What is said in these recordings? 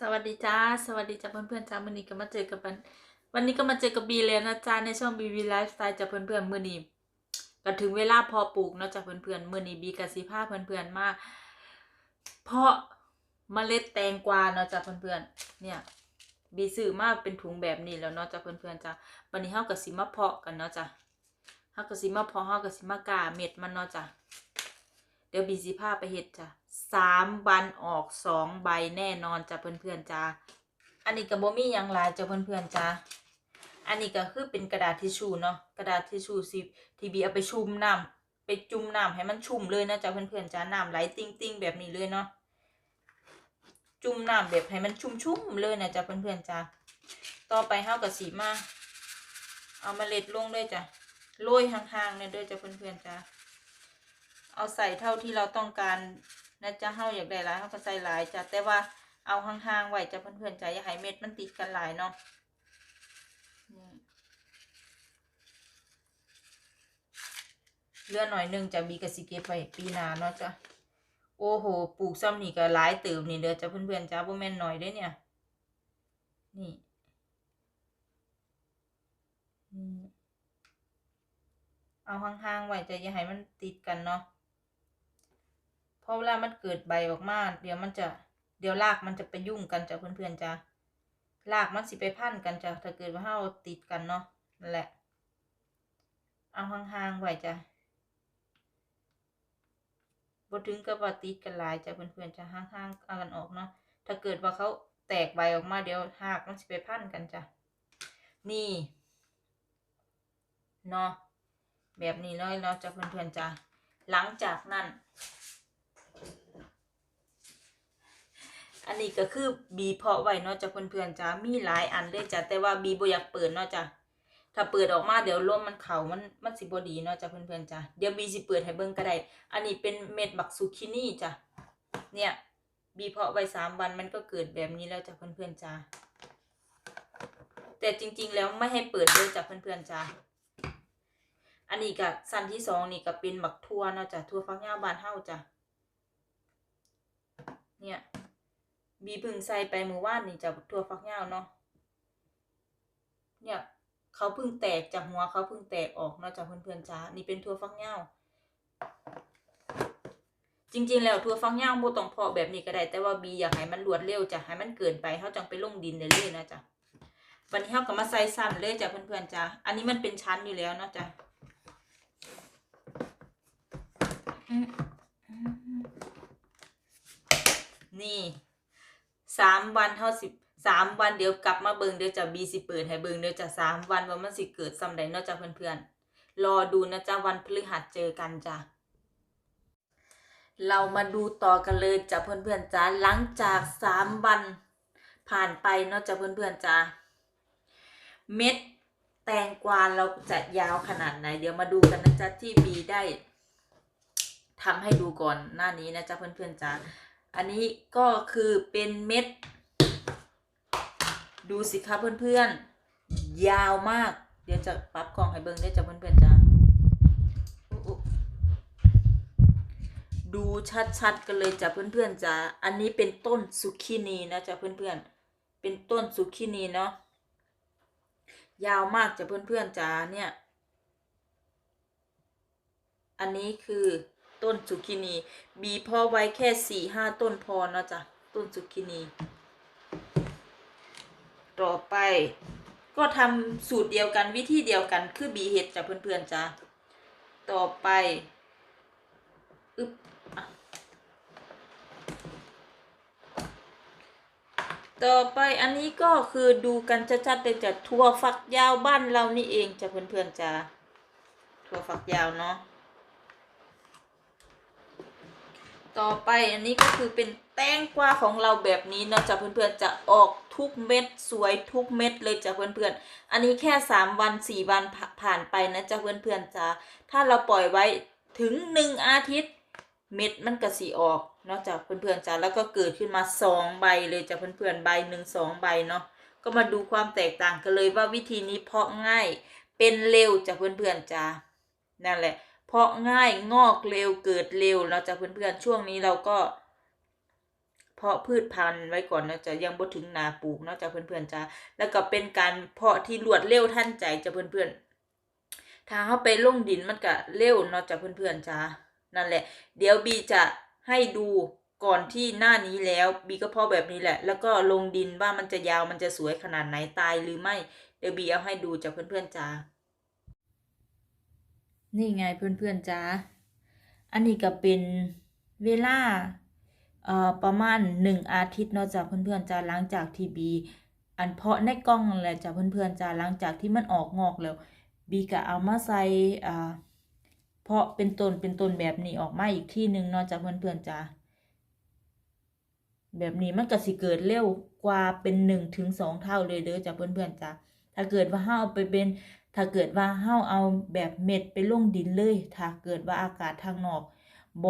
สวัสดีจ้า สวัสดีจ้าเพื่อนๆจ้าวันนี้ก็มาเจอกับวันวันนี้ก็มาเจอกับบีเลยนะจ้าในช่องบีบีไลฟ์สไตล์จ้าเพื่อนๆมื้อนี้ก็ถึงเวลาพอปลูกเนาะจ้าเพื่อนๆมื้อนี้บีกับสีผ้าเพื่อนๆมาเพราะเมล็ดแตงกวาเนาะจ้าเพื่อนๆเนี่ยบีซื้อมาเป็นถุงแบบนี้แล้วเนาะจ้าเพื่อนๆจ้าวันนี้เฮาก็สิมาเพาะกันเนาะจ้าเฮาก็สิมาเพาะเฮาก็สิมากาเม็ดมันเนาะจ้า เดี๋ยวบีสิพาไปเฮ็ดจ้ะสามวันออกสองใบแน่นอนจ้ะเพื่อนๆจ้าอันนี้ก็บ่มีหยังลายจ้ะเพื่อนๆจ้าอันนี้ก็คือเป็นกระดาษทิชชู่เนาะกระดาษทิชชู่สิทีบีเอาไปชุ่มน้ำไปจุ่มน้ำให้มันชุ่มเลยนะจ้ะเพื่อนๆจ้าน้ำไหลติ้งๆแบบนี้เลยเนาะจุ่มน้ำแบบให้มันชุ่มๆเลยนะจ้ะเพื่อนๆจ้าต่อไปเฮาก็สิมาเอามาเล็ดลงเลยจ้ะโรยห่างๆเนี่ยเด้อจ้ะเพื่อนๆจ้า เอาใส่เท่าที่เราต้องการนะจ๊ะเฮาอยากได้หลายเฮาก็ใส่หลายจ้ะแต่ว่าเอาห่างๆไว้จ้ะเพื่อนๆจ้ะอย่าให้เม็ดมันติดกันหลายเนาะเลือหน่อยหนึงจะมีกระสิเก็บไวปีหนาเนาะจ้ะโอ้โหปลูกซ้ำนี่ก็หลายเติมนี่เด้อจ้ะเพื่อนๆจ้ะบ่แม่นหน่อยเด้เนี่ยนี่นี่เอาห่างๆไว้จะอย่าให้มันติดกันเนาะ เพราะเวลามันเกิดใบออกมาเดี๋ยวมันจะเดี๋ยวรากมันจะไปยุ่งกันจ้ะเพื่อนๆจ้ะรากมันสิไปพันกันจ้ะถ้าเกิดว่าเราติดกันเนาะนั่นแหละ เอาห่างๆไว้จ้ะบ่ถึงกับว่าติดกันหลายจ้ะเพื่อนๆจ้ะห่างๆเอากันออกเนาะถ้าเกิดว่าเขาแตกใบออกมาเดี๋ยวรากมันสิไปพันกันจ้ะนี่เนาะแบบนี้เลยเนาะจ้ะเพื่อนๆจ้ะหลังจากนั้น อันนี้ก็คือบีเพาะไว้เนาะจ้ะเพื่อนๆจ้ะมีหลายอันเลยจ้ะแต่ว่าบีบ่อยากเปิดเนาะจ้ะถ้าเปิดออกมาเดี๋ยวลมมันเข่ามันมันสิบดีเนาะจ้ะเพื่อนๆจ้ะเดี๋ยวบีสิเปิดให้เบิ่งก็ได้ อันนี้เป็นเม็ดบักซูคินี่จ้ะเนี่ยบีเพาะไว้สามวันมันก็เกิดแบบนี้แล้วจ้ะเพื่อนๆจ้ะแต่จริง ๆ แล้วไม่ให้เปิดเลยจ้ะเพื่อนๆจ้ะอันนี้ก็สั้นที่สองนี่ก็เป็นบักทั่วเนาะจ้ะทั่วฟักยาวบานเฮาจ้ะเนี่ย บีพึ่งใส่ไปมือว่านนี่จะทั่วฟักยาวเนาะเนี่ยเขาพึ่งแตกจากหัวเขาพึ่งแตกออกเนาะจ้ะเพื่อนๆจ้านี่เป็นทั่วฟักยาวจริงๆ แล้วทั่วฟักยาวบ่ต้องพาะแบบนี้ก็ได้ แต่ว่าบีอยากให้มันรวดเร็วจ้ะให้มันเกินไปเฮาจังไปลงดินได้เลยนะจ้ะวันนี้เฮาก็มาใส่สั้นเลยจ้ะเพื่อนๆจ้าอันนี้มันเป็นชั้นอยู่แล้วเนาะจ้ะนี่ สามวันเท่าสิบสามวันเดี๋ยวกลับมาเบิงเดี๋ยวจะบีสิเปิดให้เบิงเดี๋ยวจะสามวันว่ามันสิเกิดสำใดนาะจ้ะเพื่อนๆ รอดูนะจ๊ะวันพฤหัสเจอกันจ้ะเรามาดูต่อกันเลยจ้ะเพื่อนๆจ้าหลังจากสามวันผ่านไปนาะจ้ะเพื่อนๆจ้าเม็ดแตงกวาเราจะยาวขนาดไหน เดี๋ยวมาดูกันนะจ๊ะที่บีได้ทำให้ดูก่อนหน้านี้นะจ๊ะเพื่อนๆจ้า อันนี้ก็คือเป็นเม็ด ดูสิคะเพื่อนๆ ยาวมาก เดี๋ยวจะปรับกล่องให้เบิ้งได้จ้ะเพื่อนๆจ้าดูชัดๆกันเลยจ้ะเพื่อนๆจ้าอันนี้เป็นต้นซุกินีนะจ๊ะเพื่อนๆ เป็นต้นซุกินีเนาะ ยาวมากจ้ะเพื่อนๆจ้าเนี่ย อันนี้คือ ต้นซุกินี บีเพอไว้แค่สี่ห้าต้นพอเนาะจ้ะต้นซุกินี ต่อไป ก็ทำสูตรเดียวกันวิธีเดียวกันคือบีเห็ดจ้ะเพื่อนๆจ้ะต่อไปอึบต่อไปอันนี้ก็คือดูกันชัดๆเลยจ้ะถั่วฝักยาวบ้านเรานี่เองจ้ะเพื่อนๆจ้ะถั่วฝักยาวเนาะ ต่อไปอันนี้ก็คือเป็นแตงกวาของเราแบบนี้เนาะจ้ะเพื่อนๆจะออกทุกเม็ดสวยทุกเม็ดเลยจ้ะเพื่อนๆ อันนี้แค่สามวันสี่วันผ่านไปนะจ้ะเพื่อนๆจ้ะถ้าเราปล่อยไว้ถึงหนึ่งอาทิตย์ เม็ดมันก็สีออกเนาะจ้ะเพื่อนๆจ้ะแล้วก็เกิดขึ้นมาสองใบเลยจ้ะเพื่อนๆใบหนึ่งสองใบเนาะก็มาดูความแตกต่างกันเลยว่าวิธีนี้เพาะง่ายเป็นเร็วจ้ะเพื่อนๆจ้ะนั่นแหละ เพราะง่ายงอกเร็วเกิดเร็วเราจะเพื่อนๆช่วงนี้เราก็ เพาะพืชพันธุ์ไว้ก่อนเนาะจะยังบ่ถึงนาปลูกเนาะจ้ะเพื่อนๆจ้าแล้วก็เป็นการเพาะที่รวดเร็วทันใจจะเพื่อนๆถ้าเฮาไปลงดินมันก็เร็วเนาะจ้ะเพื่อนๆจ้านั่นแหละ เดี๋ยวบีจะให้ดูก่อนที่หน้านี้แล้วบีก็เพาะแบบนี้แหละ แล้วก็ลงดินว่ามันจะยาวมันจะสวยขนาดไหนตายหรือไม่เดี๋ยวบีเอาให้ดูจ้ะเพื่อนๆจ้า นี่ไงเพื่อนๆจ้าอันนี้ก็เป็นเวลาเอ่อประมาณหนึ่งอาทิตย์เนาะจ้ะเพื่อนๆจ้าหลังจากที่บี อันเพาะในกล้องแหละจ้ะเพื่อนๆจ้าหลังจากที่มันออกงอกแล้ว บีก็เอามาใส่อ่เพาะเป็นต้นเป็นต้นแบบนี้ออกมาอีกที่หนึ่งเนาะจ้ะเพื่อนๆจ้าแบบนี้มันก็สิเกิดเร็วกว่าเป็นหนึ่งถึงสองเท่าเลยเด้อจ้ะเพื่อนๆจ้าถ้าเกิดว่าเฮาเอาไปเป็น ถ้าเกิดว่าเฮาเอาแบบเม็ดไปลงดินเลย ถ้าเกิดว่าอากาศทางนอกบ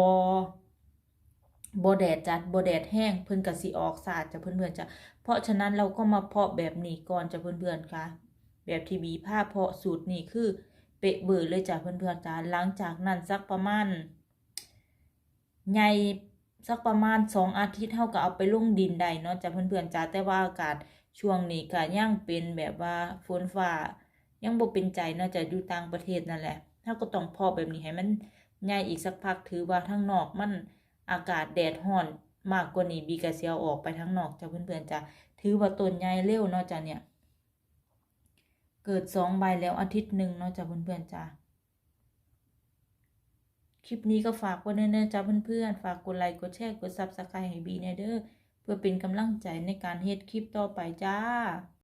บ่แดดจัดบ่แดดแห้งเพิ่นก็สิออกสาดจะเพื่อนๆจ้ะเพราะฉะนั้นเราก็มาเพาะแบบนี้ก่อนจะเพื่อนๆค่ะ แบบที่บีผ้าเพาะสูตรนี่คือเปะเบอร์เลยจ้ะเพื่อนๆจ้ะหลังจากนั้นสักประมาณใหญ่สักประมาณสองอาทิตย์เฮาก็เอาไปลงดินได้เนาะจ้ะเพื่อนๆจ้ะแต่ว่าอากาศช่วงนี้ก็ยังเป็นแบบว่าฝนฟ้า ยังบ่เป็นใจเนาะจะอยู่ต่างประเทศนั่นแหละเฮาก็ต้องพาะแบบนี้ให้มันใหญ่อีกสักพักถือว่าทางนอกมันอากาศแดดร้อนมากกว่านี้บีก็สิเอาออกไปทางนอกจ้ะเพื่อนๆจ้ะถือว่าต้นใหญ่เร็วเนาะจ้ะเนี่ย เกิดสองใบแล้วอาทิตย์หนึ่งเนาะจ้ะเพื่อนๆจ้ะคลิปนี้ก็ฝากไว้เน้อๆจ้ะเพื่อนๆฝากกดไลค์กดแชร์กด Subscribe ให้บีแน่เด้อเพื่อเป็นกำลังใจในการเฮ็ดคลิปต่อไปจ้า